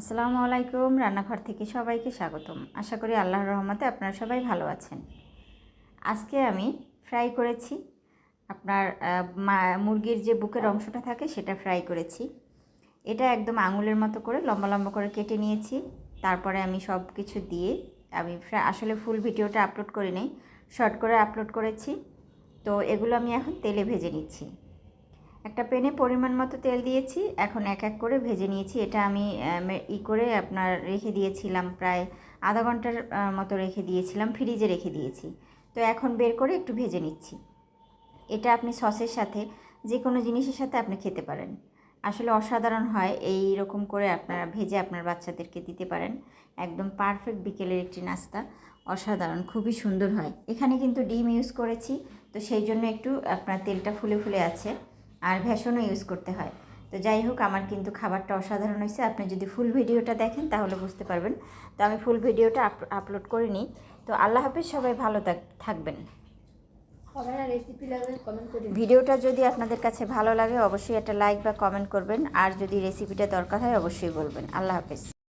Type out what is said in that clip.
আসসালামু আলাইকুম, রান্নাঘর থেকে সবাইকে স্বাগতম। আশা করি আল্লাহর রহমতে আপনারা সবাই ভালো আছেন। আজকে আমি ফ্রাই করেছি। আপনার মুরগির যে বুকের অংশটা থাকে সেটা ফ্রাই করেছি। এটা একদম আঙুলের মতো করে লম্বা লম্বা করে কেটে নিয়েছি। তারপরে আমি সব কিছু দিয়ে আমি আসলে ফুল ভিডিওটা আপলোড করি নাই শর্ট করে আপলোড করেছি। তো এগুলো আমি এখন তেলে ভেজে নিচ্ছি। একটা প্যানে পরিমাণ মতো তেল দিয়েছি, এখন এক এক করে ভেজে নিয়েছি। এটা আমি ই করে আপনার রেখে দিয়েছিলাম প্রায় আধা ঘণ্টার মতো রেখে দিয়েছিলাম, ফ্রিজে রেখে দিয়েছি। তো এখন বের করে একটু ভেজে নিচ্ছি। এটা আপনি সসের সাথে যে কোনো জিনিসের সাথে আপনি খেতে পারেন। আসলে অসাধারণ হয় এই রকম করে আপনারা ভেজে আপনার বাচ্চাদেরকে দিতে পারেন। একদম পারফেক্ট বিকেলের একটি নাস্তা, অসাধারণ, খুবই সুন্দর হয়। এখানে কিন্তু ডিম ইউজ করেছি, তো সেই জন্য একটু আপনার তেলটা ফুলে ফুলে আছে। আর ভেষণও ইউজ করতে হয়। তো যাই হোক আমার কিন্তু খাবারটা অসাধারণ হয়েছে। আপনি যদি ফুল ভিডিওটা দেখেন তাহলে বুঝতে পারবেন। তো আমি ফুল ভিডিওটা আপলোড করে নিই তো আল্লাহ হাফিজ সবাই ভালো থাক- থাকবেন। ভিডিওটা যদি আপনাদের কাছে ভালো লাগে অবশ্যই একটা লাইক বা কমেন্ট করবেন। আর যদি রেসিপিটা দরকার হয় অবশ্যই বলবেন। আল্লাহ হাফেজ।